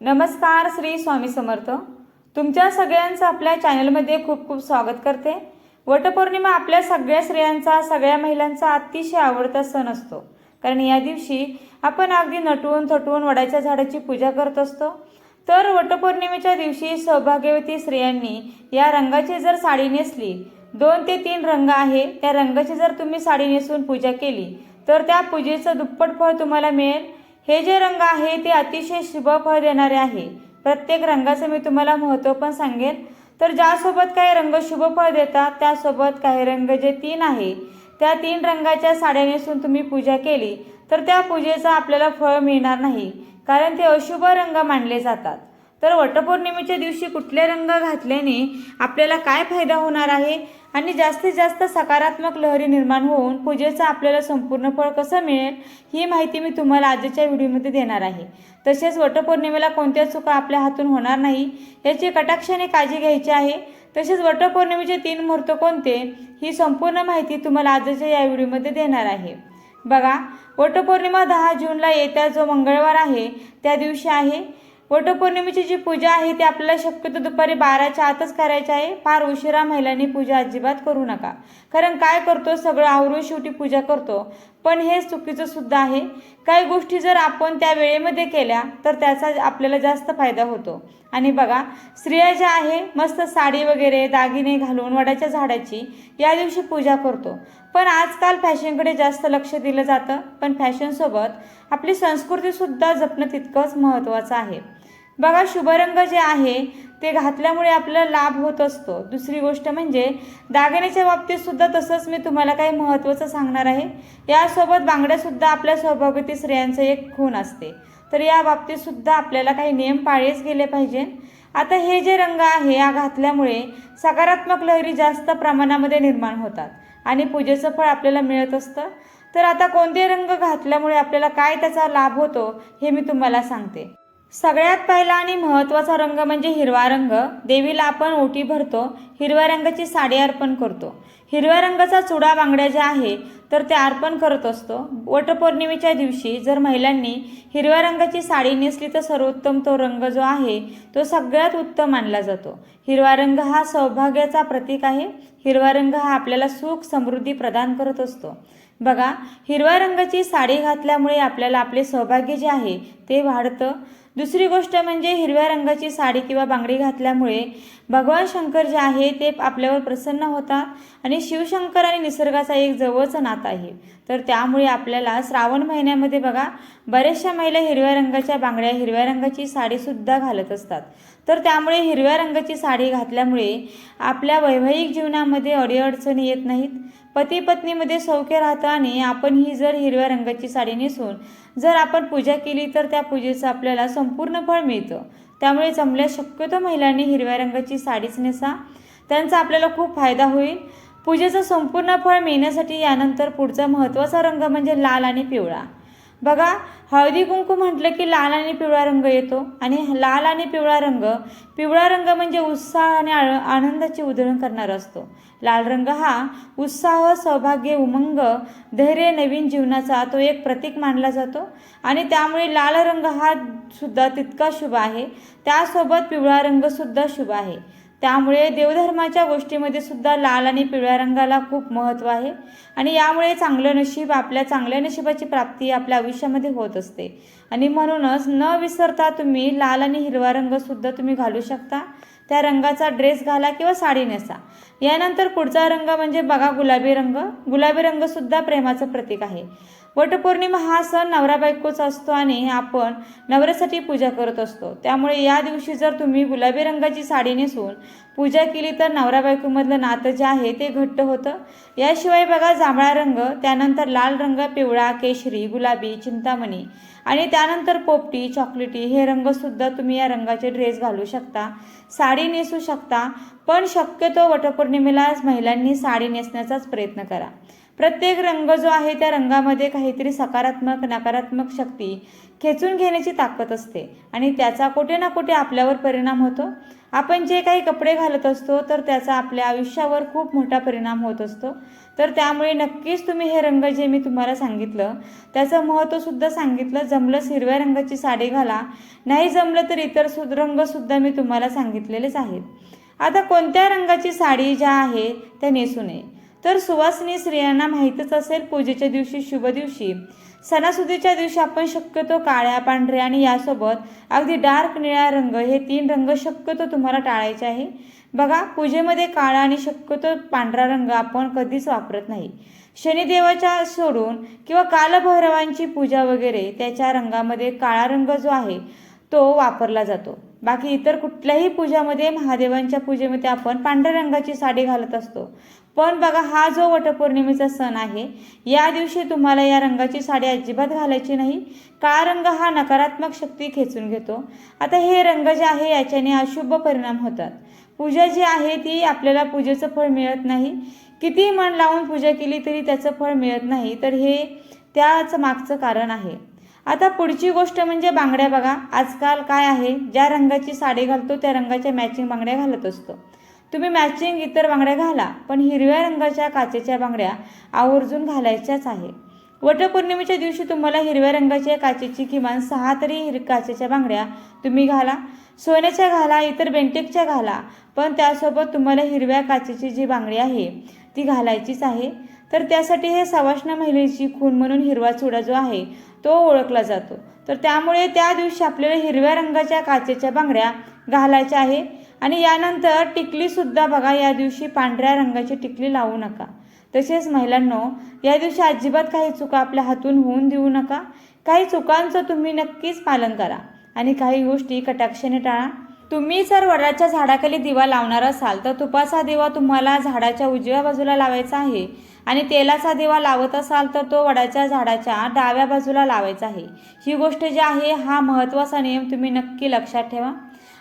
नमस्कार श्री स्वामी समर्थ. तुमच्या सगळ्यांचं आपल्या चॅनलमध्ये खूप खूप स्वागत करते. वटपौर्णिमा आपल्या सगळ्या स्त्रियांचा सगळ्या महिलांचा अतिशय आवडता सण असतो. कारण या दिवशी आपण अगदी नटवून थटवून वडाच्या झाडाची पूजा करत असतो. तर वटपौर्णिमेच्या दिवशी सौभाग्यवती स्त्रियांनी या रंगाची जर साडी नेसली दोन ते तीन रंग आहे त्या रंगाची जर तुम्ही साडी नेसून पूजा केली तर त्या पूजेचं दुप्पट फळ तुम्हाला मिळेल. हे जे रंग आहे ते अतिशय शुभ फळ देणारे आहे. प्रत्येक रंगाचं मी तुम्हाला महत्त्व पण सांगेन. तर ज्यासोबत काही रंग शुभ फळ देतात त्यासोबत काही रंग जे तीन आहे त्या तीन रंगाच्या साड्या नेसून तुम्ही पूजा केली तर त्या पूजेचं आपल्याला फळ मिळणार नाही कारण ते अशुभ रंग मानले जातात. तर वटपौर्णिमेच्या दिवशी कुठले रंग घातल्याने आपल्याला काय फायदा होणार आहे? आणि जास्तीत जास्त सकारात्मक लहरी निर्माण होऊन पूजेचं आपल्याला संपूर्ण फळ कसं मिळेल? ही माहिती मी तुम्हाला आजच्या व्हिडिओमध्ये देणार आहे. तसेच वटपौर्णिमेला कोणत्या चुका आपल्या हातून होणार नाही याची कटाक्षाने काळजी घ्यायची आहे. तसेच वटपौर्णिमेचे तीन मुहूर्त कोणते ही संपूर्ण माहिती तुम्हाला आजच्या या व्हिडिओमध्ये देणार आहे. बघा वटपौर्णिमा दहा जूनला येत्या जो मंगळवार आहे त्या दिवशी आहे. वटपौर्णिमेची जी पूजा आहे ती आपल्याला शक्यतो दुपारी बाराच्या आतच करायची आहे. फार उशिरा महिलांनी पूजा अजिबात करू नका. कारण काय करतो? सगळं आवरून शेवटी पूजा करतो. पण हे चुकीचं सुद्धा आहे. काही गोष्टी जर आपण त्या वेळेमध्ये केल्या तर त्याचा आपल्याला जास्त फायदा होतो. आणि बघा स्त्रिया ज्या आहे मस्त साडी वगैरे दागिने घालून वडाच्या झाडाची या दिवशी पूजा करतो. पण आजकाल फॅशनकडे जास्त लक्ष दिलं जातं. पण फॅशनसोबत आपली संस्कृतीसुद्धा जपणं तितकंच महत्त्वाचं आहे. बघा शुभरंग जे आहे ते घातल्यामुळे आपल्याला लाभ होत असतो. दुसरी गोष्ट म्हणजे दागिन्याच्या बाबतीतसुद्धा तसंच मी तुम्हाला काही महत्त्वाचं सांगणार आहे. यासोबत बांगड्यासुद्धा आपल्या सौभाग्यवती स्त्रियांचं एक खूण असते. तर या बाबतीत सुद्धा आपल्याला काही नियम पाळलेच गेले पाहिजे. आता हे जे रंग आहे या घातल्यामुळे सकारात्मक लहरी जास्त प्रमाणामध्ये निर्माण होतात आणि पूजेचं फळ आपल्याला मिळत असतं. तर आता कोणते रंग घातल्यामुळे आपल्याला काय त्याचा लाभ होतो हे मी तुम्हाला सांगते. सगळ्यात पहिला आणि महत्त्वाचा रंग म्हणजे हिरवा रंग. देवीला आपण ओटी भरतो हिरव्या रंगाची साडी अर्पण करतो. हिरव्या रंगाचा चुडा बांगड्या ज्या आहे तर ते अर्पण करत असतो. वटपौर्णिमेच्या दिवशी जर महिलांनी हिरव्या रंगाची साडी नेसली तर सर्वोत्तम तो रंग जो आहे तो सगळ्यात उत्तम मानला जातो. हिरवा रंग हा सौभाग्याचा प्रतीक आहे. हिरवा रंग हा आपल्याला सुख समृद्धी प्रदान करत असतो. बघा हिरव्या रंगाची साडी घातल्यामुळे आपल्याला आपले सौभाग्य जे आहे ते वाढतं. दुसरी गोष्ट म्हणजे हिरव्या रंगाची साडी किंवा बांगडी घातल्यामुळे भगवान शंकर जे आहे ते आपल्यावर प्रसन्न होतात आणि शिवशंकर आणि निसर्गाचा एक जवळचं नातं आहे. तर त्यामुळे आपल्याला श्रावण महिन्यामध्ये बघा बऱ्याचशा महिला हिरव्या रंगाच्या बांगड्या हिरव्या रंगाची साडीसुद्धा घालत असतात. तर त्यामुळे हिरव्या रंगाची साडी घातल्यामुळे आपल्या वैवाहिक जीवनामध्ये अडीअडचणी येत नाहीत. पती पत्नीमध्ये सौख्य राहतं आणि आपण ही जर हिरव्या रंगाची साडी नेसून जर आपण पूजा केली तर त्या पूजेचं आपल्याला संपूर्ण फळ मिळतं. त्यामुळे जमल्या शक्यतो महिलांनी हिरव्या रंगाची साडीच नेसा. त्यांचा आपल्याला खूप फायदा होईल. पूजेचं संपूर्ण फळ मिळण्यासाठी यानंतर पुढचा महत्त्वाचा रंग म्हणजे लाल आणि पिवळा. बघा हळदी कुंकू म्हटलं की लाल आणि पिवळा रंग येतो. आणि लाल आणि पिवळा रंग पिवळा रंग म्हणजे उत्साह आणि आळ- आनंदाची उधळण करणारा असतो. लाल रंग हा उत्साह सौभाग्य उमंग धैर्य नवीन जीवनाचा तो एक प्रतीक मानला जातो. आणि त्यामुळे लाल रंग हा सुद्धा तितका शुभ आहे. त्यासोबत पिवळा रंगसुद्धा शुभ आहे. त्यामुळे देवधर्माच्या गोष्टीमध्ये सुद्धा लाल आणि पिवळ्या रंगाला खूप महत्त्व आहे. आणि यामुळे चांगलं नशीब आपल्या चांगल्या नशिबाची प्राप्ती आपल्या आयुष्यामध्ये होत असते. आणि म्हणूनच न विसरता तुम्ही लाल आणि हिरवा रंगसुद्धा तुम्ही घालू शकता. त्या रंगाचा ड्रेस घाला किंवा साडी नेसा. यानंतर पुढचा रंग म्हणजे बघा गुलाबी रंग. गुलाबी रंगसुद्धा प्रेमाचं प्रतीक आहे. वटपौर्णिमा हा सण नवरा बायकोचा असतो आणि आपण नवऱ्यासाठी पूजा करत असतो. त्यामुळे या दिवशी जर तुम्ही गुलाबी रंगाची साडी नेसून पूजा केली तर नवरा बायकोमधलं नातं जे आहे ते घट्ट होतं. याशिवाय बघा जांभळा रंग त्यानंतर लाल रंग पिवळा केशरी गुलाबी चिंतामणी आणि त्यानंतर पोपटी चॉकलेटी हे रंगसुद्धा तुम्ही या रंगाचे ड्रेस घालू शकता. साडी नेसू शकता पण शक्यतो वटपौर्णिमेला महिलांनी साडी नेसण्याचाच प्रयत्न करा. प्रत्येक रंग जो आहे त्या रंगामध्ये काहीतरी सकारात्मक नकारात्मक शक्ती खेचून घेण्याची ताकद असते. आणि त्याचा कुठे ना कुठे आपल्यावर परिणाम होतो. आपण जे काही कपडे घालत असतो तर त्याचा आपल्या आयुष्यावर खूप मोठा परिणाम होत असतो. तर त्यामुळे नक्कीच तुम्ही हे रंग जे मी तुम्हाला सांगितलं त्याचं महत्त्वसुद्धा सांगितलं. जमलंच हिरव्या रंगाची साडी घाला. नाही जमलं तर इतर सु रंगसुद्धा मी तुम्हाला सांगितलेलेच आहेत. आता कोणत्या रंगाची साडी ज्या आहे त्या नेसू नये. तर सुवासिनी स्त्रियांना माहीतच असेल पूजेच्या दिवशी शुभ दिवशी. सणासुदीच्या दिवशी आपण शक्यतो काळ्या पांढऱ्या आणि यासोबत अगदी डार्क निळ्या रंग हे तीन रंग शक्यतो तुम्हाला टाळायचे आहे. बघा पूजेमध्ये काळा आणि शक्यतो पांढरा रंग आपण कधीच वापरत नाही. शनिदेवाच्या सोडून किंवा कालभैरवांची पूजा वगैरे त्याच्या रंगामध्ये काळा रंग जो आहे तो वापरला जातो. बाकी इतर कुठल्याही पूजामध्ये महादेवांच्या पूजेमध्ये आपण पांढऱ्या रंगाची साडी घालत असतो. पण बघा हा जो वटपौर्णिमेचा सण आहे या दिवशी तुम्हाला या रंगाची साडी अजिबात घालायची नाही. काळा रंग? हा नकारात्मक शक्ती खेचून घेतो. आता हे रंग जे आहे याच्याने अशुभ परिणाम होतात. पूजा जी आहे ती आपल्याला पूजेचं फळ मिळत नाही. किती मन लावून पूजा केली तरी त्याचं फळ मिळत नाही. तर हे त्याच मागचं कारण आहे. आता पुढची गोष्ट म्हणजे बांगड्या बघा. आजकाल काय आहे? ज्या रंगाची साडी घालतो त्या रंगाच्या मॅचिंग बांगड्या घालत असतो. तुम्ही मॅचिंग इतर बांगड्या घाला पण हिरव्या रंगाच्या काचेच्या बांगड्या आवर्जून घालायच्याच आहे. वटपौर्णिमेच्या दिवशी तुम्हाला हिरव्या रंगाच्या काचेची किमान सहा तरी हिर काचेच्या बांगड्या तुम्ही घाला. सोन्याच्या घाला इतर बेंटेकच्या घाला पण त्यासोबत तुम्हाला हिरव्या काचेची जी बांगडी आहे ती घालायचीच आहे. तर त्यासाठी हे सवाष्णा महिलेची खून म्हणून हिरवा चुडा जो आहे तो ओळखला जातो. तर त्यामुळे त्या दिवशी आपल्याला हिरव्या रंगाच्या काचेच्या बांगड्या घालायच्या आहे. आणि यानंतर टिकलीसुद्धा बघा या दिवशी पांढऱ्या रंगाची टिकली लावू नका. तसेच महिलांनो या दिवशी अजिबात काही चुका आपल्या हातून होऊन देऊ नका. काही चुकांचं तुम्ही नक्कीच पालन करा. आणि काही गोष्टी कटाक्षाने टाळा. तुम्ही जर वडाच्या झाडाखाली दिवा लावणार असाल तर तुपाचा दिवा तुम्हाला झाडाच्या उजव्या बाजूला लावायचा आहे. आणि तेलाचा दिवा लावत असाल तर तो वडाच्या झाडाच्या डाव्या बाजूला लावायचा आहे. ही गोष्ट जी आहे हा महत्त्वाचा नियम तुम्ही नक्की लक्षात ठेवा.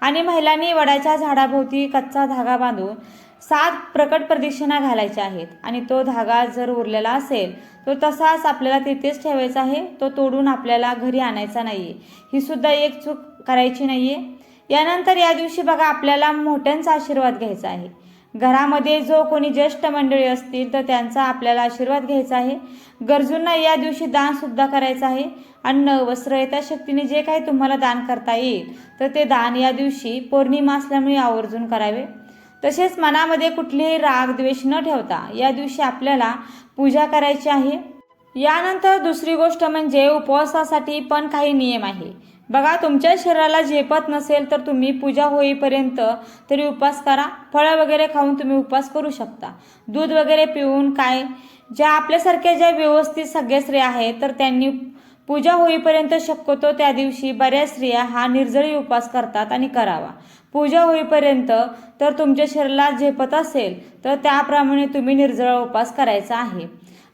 आणि महिलांनी वडाच्या झाडाभोवती कच्चा धागा बांधून सात प्रकट प्रदक्षिणा घालायच्या आहेत आणि तो धागा जर उरलेला असेल तो तसाच आपल्याला तिथेच ठेवायचा आहे तो तोडून आपल्याला घरी आणायचा नाहीये. ही सुद्धा एक चूक करायची नाही आहे यानंतर या दिवशी बघा आपल्याला मोठ्यांचा आशीर्वाद घ्यायचा आहे. घरामध्ये जो कोणी ज्येष्ठ मंडळी असतील तर त्यांचा आपल्याला आशीर्वाद घ्यायचा आहे. गरजूंना या दिवशी दानसुद्धा करायचं आहे. अन्न वस्त्र शक्तीने जे काही तुम्हाला दान करता येईल तर ते दान या दिवशी पौर्णिमा असल्यामुळे आवर्जून करावे. तसेच मनामध्ये कुठलेही राग द्वेष न ठेवता या दिवशी आपल्याला पूजा करायची आहे. यानंतर दुसरी गोष्ट म्हणजे उपवासासाठी पण काही नियम आहे. बघा तुमच्या शरीराला झेपत नसेल तर तुम्ही पूजा होईपर्यंत तरी उपवास करा. फळं वगैरे खाऊन तुम्ही उपवास करू शकता. दूध वगैरे पिऊन काय? ज्या आपल्यासारख्या ज्या व्यवस्थित सगळ्या स्त्रिया आहेत तर त्यांनी पूजा होईपर्यंत शक्यतो त्या दिवशी बऱ्याच स्त्रिया हा निर्जळी उपवास करतात आणि करावा. पूजा होईपर्यंत तर तुमच्या शरीराला झेपत असेल तर त्याप्रमाणे तुम्ही निर्जळ उपवास करायचा आहे.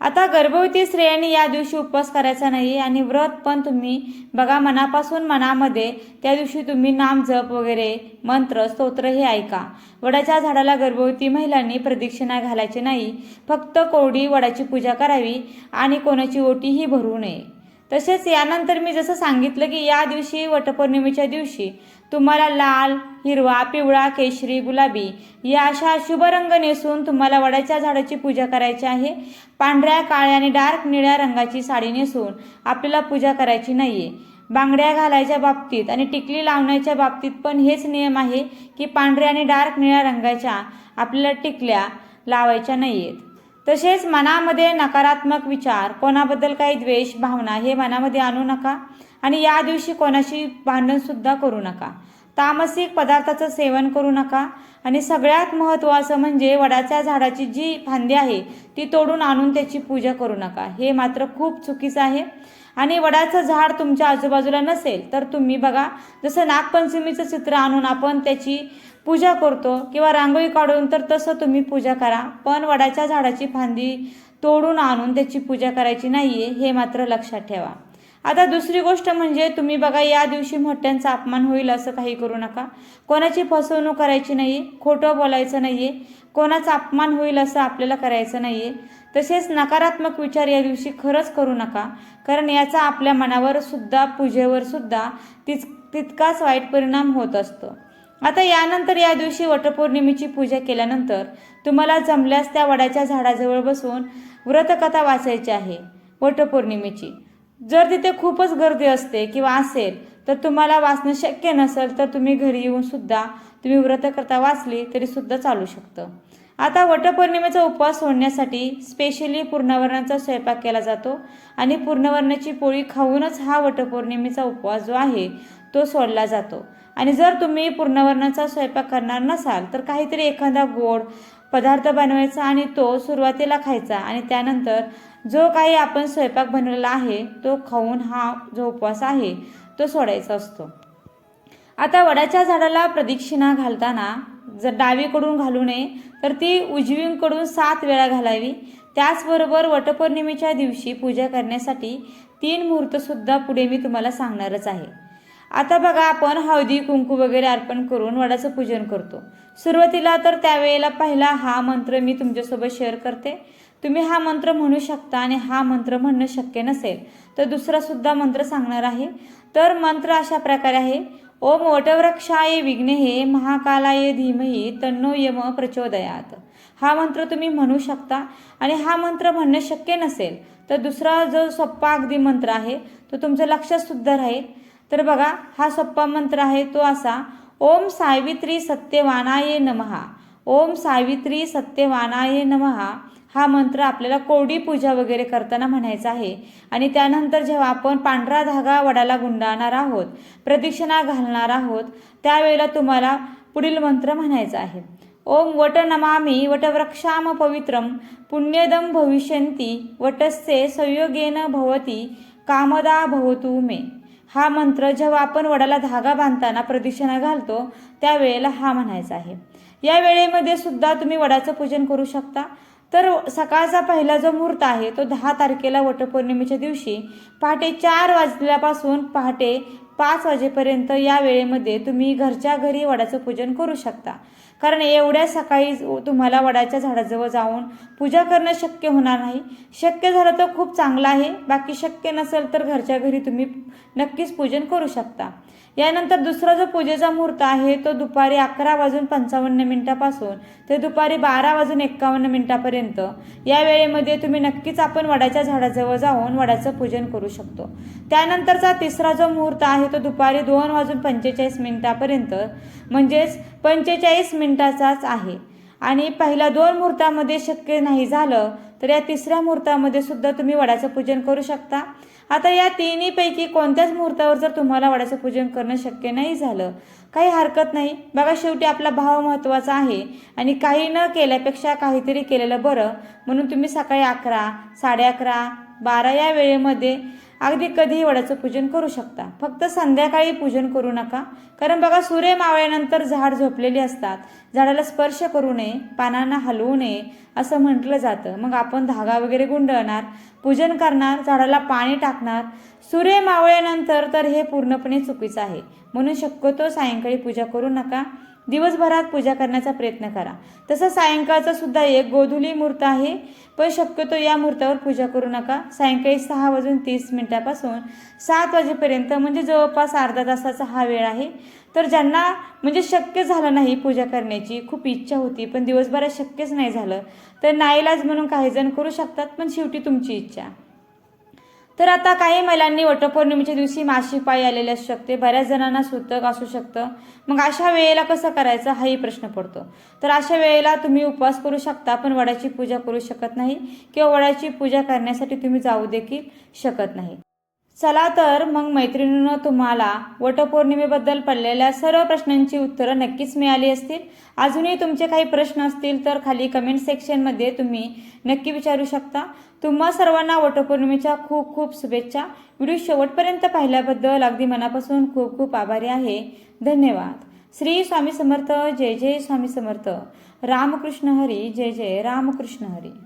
आता गर्भवती स्त्रियांनी या दिवशी उपवास करायचा नाही आणि व्रत पण तुम्ही बघा मनापासून मनामध्ये त्या दिवशी तुम्ही नाम जप वगैरे मंत्र स्तोत्र हे ऐका. वडाच्या झाडाला गर्भवती महिलांनी प्रदक्षिणा घालायची नाही. फक्त कोरडी वडाची पूजा करावी आणि कोणाची ओटीही भरू नये. तसेच यानंतर मी जसं सांगितलं की या दिवशी वटपौर्णिमेच्या दिवशी तुम्हाला लाल हिरवा पिवळा केशरी गुलाबी या अशा शुभ रंग नेसून तुम्हाला वडाच्या झाडाची पूजा करायची आहे. पांढऱ्या काळ्या आणि डार्क निळ्या रंगाची साडी नेसून आपल्याला पूजा करायची नाहीये. बांगड्या घालायच्या बाबतीत आणि टिकली लावण्याच्या बाबतीत पण हेच नियम आहे की पांढऱ्या आणि डार्क निळ्या रंगाच्या आपल्याला टिकल्या लावायच्या नाहीयेत. तसेच मनामध्ये नकारात्मक विचार कोणाबद्दल काही द्वेष भावना हे मनामध्ये आणू नका. आणि या दिवशी कोणाशी भांडणसुद्धा करू नका. तामसिक पदार्थाचं सेवन करू नका. आणि सगळ्यात महत्त्वाचं म्हणजे वडाच्या झाडाची जी फांदी आहे ती तोडून आणून त्याची पूजा करू नका. हे मात्र खूप चुकीचं आहे. आणि वडाचं झाड तुमच्या आजूबाजूला नसेल तर तुम्ही बघा जसं नागपंचमीचं चित्र आणून आपण त्याची पूजा करतो किंवा रांगोळी काढून तर तसं तुम्ही पूजा करा. पण वडाच्या झाडाची फांदी तोडून आणून त्याची पूजा करायची नाही आहे हे मात्र लक्षात ठेवा. आता दुसरी गोष्ट म्हणजे तुम्ही बघा या दिवशी मोठ्यांचा अपमान होईल असं काही करू नका. कोणाची फसवणूक करायची नाही खोटं बोलायचं नाही आहे कोणाचा अपमान होईल असं आपल्याला करायचं नाही आहे तसेच नकारात्मक विचार या दिवशी खरंच करू नका कारण याचा आपल्या मनावर सुद्धा पूजेवर सुद्धा तिच तितकाच वाईट परिणाम होत असतो. आता यानंतर या दिवशी वटपौर्णिमेची पूजा केल्यानंतर तुम्हाला जमल्यास त्या वडाच्या झाडाजवळ बसून व्रतकथा वाचायची आहे वटपौर्णिमेची. जर तिथे खूपच गर्दी असते किंवा असेल तर तुम्हाला वाचणं शक्य नसेल तर तुम्ही घरी येऊन सुद्धा तुम्ही करता वाचली तरी सुद्धा चालू शकतं. आता वटपौर्णिमेचा उपवास सोडण्यासाठी स्पेशली पूर्णवर्णाचा स्वयंपाक केला जातो आणि पूर्णवर्णाची पोळी खाऊनच हा वटपौर्णिमेचा उपवास जो आहे तो सोडला जातो. आणि जर तुम्ही पूर्णवर्णाचा स्वयंपाक करणार नसाल तर काहीतरी एखादा गोड पदार्थ बनवायचा आणि तो सुरुवातीला खायचा आणि त्यानंतर जो काही आपण स्वयंपाक बनवलेला आहे तो खाऊन हा जो उपवास आहे तो सोडायचा असतो. आता वडाच्या झाडाला प्रदक्षिणा घालताना जर डावीकडून घालू नये तर ती उजवीकडून सात वेळा घालावी. त्याचबरोबर वटपौर्णिमेच्या दिवशी पूजा करण्यासाठी तीन मुहूर्तसुद्धा पुढे मी तुम्हाला सांगणारच आहे. आता बघा आपण हळदी कुंकू वगैरे अर्पण करून वडाचं पूजन करतो. सुरुवातीला तर त्यावेळेला पहिला हा मंत्र मी तुमच्यासोबत शेअर करते. तुम्ही हा मंत्र म्हणू शकता आणि हा मंत्र म्हणणं शक्य नसेल तर दुसरा सुद्धा मंत्र सांगणार आहे. तर मंत्र अशा प्रकारे आहे. ओम वटवृक्षाय विघ्नेहे महाकालाय धीमही तन्नो यम प्रचोदयात. हा मंत्र तुम्ही म्हणू शकता आणि हा मंत्र म्हणणं शक्य नसेल तर दुसरा जो सोप्पा अगदी मंत्र आहे तो तुमचं लक्षात सुद्धा राहील. तर बघा हा सोप्पा मंत्र आहे तो असा ओम सावित्री सत्यवानाय नमहा ओम सावित्री सत्यवानाय नमहा हा मंत्र आपल्याला कोरडी पूजा वगैरे करताना म्हणायचा आहे. आणि त्यानंतर जेव्हा आपण पांढरा धागा वडाला गुंडाळणार आहोत प्रदक्षिणा घालणार आहोत त्यावेळेला तुम्हाला पुढील मंत्र म्हणायचा आहे. ओम वट नमामी वटवृक्षाम पवित्रम पुण्यदम भविष्यंती वटस्य संयोगेन भवती कामदा भवतु मे. हा मंत्र जेव्हा आपण वडाला धागा बांधताना प्रदक्षिणा घालतो त्यावेळेला हा म्हणायचा आहे. या वेळेमध्ये सुद्धा तुम्ही वडाचं पूजन करू शकता. तर सकाळचा पहिला जो मुहूर्त आहे तो दहा तारखेला वटपौर्णिमेच्या दिवशी पहाटे चार वाजल्यापासून पहाटे पाच वाजेपर्यंत या वेळेमध्ये तुम्ही घरच्या घरी वडाचं पूजन करू शकता. कारण एवढ्या सकाळी तुम्हाला वडाच्या झाडाजवळ जाऊन पूजा करणं शक्य होणार नाही. शक्य झालं तर खूप चांगलं आहे. बाकी शक्य नसेल तर घरच्या घरी तुम्ही नक्कीच पूजन करू शकता. यानंतर दुसरा जो पूजेचा मुहूर्त आहे तो दुपारी अकरा वाजून पंचावन्न मिनिटापासून ते दुपारी बारा वाजून एक्कावन्न मिनिटापर्यंत. या वेळेमध्ये तुम्ही नक्कीच आपण वडाच्या झाडाजवळ जाऊन वडाचं पूजन करू शकतो. त्यानंतरचा तिसरा जो मुहूर्त आहे तो दुपारी दोन वाजून पंचेचाळीस मिनिटापर्यंत. म्हणजेच पंचेचाळीस मिनिट मिनिटाचाच आहे. आणि पहिल्या दोन मुहूर्तामध्ये शक्य नाही झालं तर या तिसऱ्या मुहूर्तामध्ये सुद्धा तुम्ही वडाचं पूजन करू शकता. आता या तिन्हीपैकी कोणत्याच मुहूर्तावर जर तुम्हाला वडाचं पूजन करणं शक्य नाही झालं काही हरकत नाही. बघा शेवटी आपला भाव महत्त्वाचा आहे आणि काही न केल्यापेक्षा काहीतरी केलेलं बरं. म्हणून तुम्ही सकाळी अकरा साडे अकरा बारा या वेळेमध्ये अगदी कधीही वडाचं पूजन करू शकता. फक्त संध्याकाळी पूजन करू नका. कारण बघा सूर्य मावळ्यानंतर झाड झोपलेली असतात. झाडाला स्पर्श करू नये पानांना हलवू नये असं म्हटलं जातं. मग आपण धागा वगैरे गुंडळणार पूजन करणार झाडाला पाणी टाकणार. सूर्य मावळ्यानंतर तर हे पूर्णपणे चुकीचं आहे. म्हणून शक्यतो सायंकाळी पूजा करू नका. दिवसभरात पूजा करण्याचा प्रयत्न करा. तसं सायंकाळचा सुद्धा एक गोधुली मुहूर्त आहे पण शक्यतो या मुहूर्तावर पूजा करू नका. सायंकाळी सहा वाजून तीस मिनिटापासून सात वाजेपर्यंत म्हणजे जवळपास अर्धा तासाचा हा वेळ आहे. तर ज्यांना म्हणजे शक्य झालं नाही पूजा करण्याची खूप इच्छा होती पण दिवसभरात शक्यच नाही झालं तर नाईलाज म्हणून काही जण करू शकतात पण शेवटी तुमची इच्छा. तर आता काही महिलांनी वटपौर्णिमेच्या दिवशी मासिक पायी आलेले असू शकते. बऱ्याच जणांना सुतक असू शकतं. मग अशा वेळेला कसं करायचं हाही प्रश्न पडतो. तर अशा वेळेला तुम्ही उपवास करू शकता पण वडाची पूजा करू शकत नाही किंवा वडाची पूजा करण्यासाठी तुम्ही जाऊ देखील शकत नाही. चला तर मग मैत्रिणीनं तुम्हाला वटपौर्णिमेबद्दल पडलेल्या सर्व प्रश्नांची उत्तरं नक्कीच मिळाली असतील. अजूनही तुमचे काही प्रश्न असतील तर खाली कमेंट सेक्शनमध्ये तुम्ही नक्की विचारू शकता. तुम्हा सर्वांना वटपौर्णिमेच्या खूप खूप शुभेच्छा. व्हिडिओ शेवटपर्यंत पाहिल्याबद्दल अगदी मनापासून खूप खूप आभारी आहे. धन्यवाद. श्री स्वामी समर्थ जय जय स्वामी समर्थ. रामकृष्ण हरी जय जय रामकृष्ण हरी.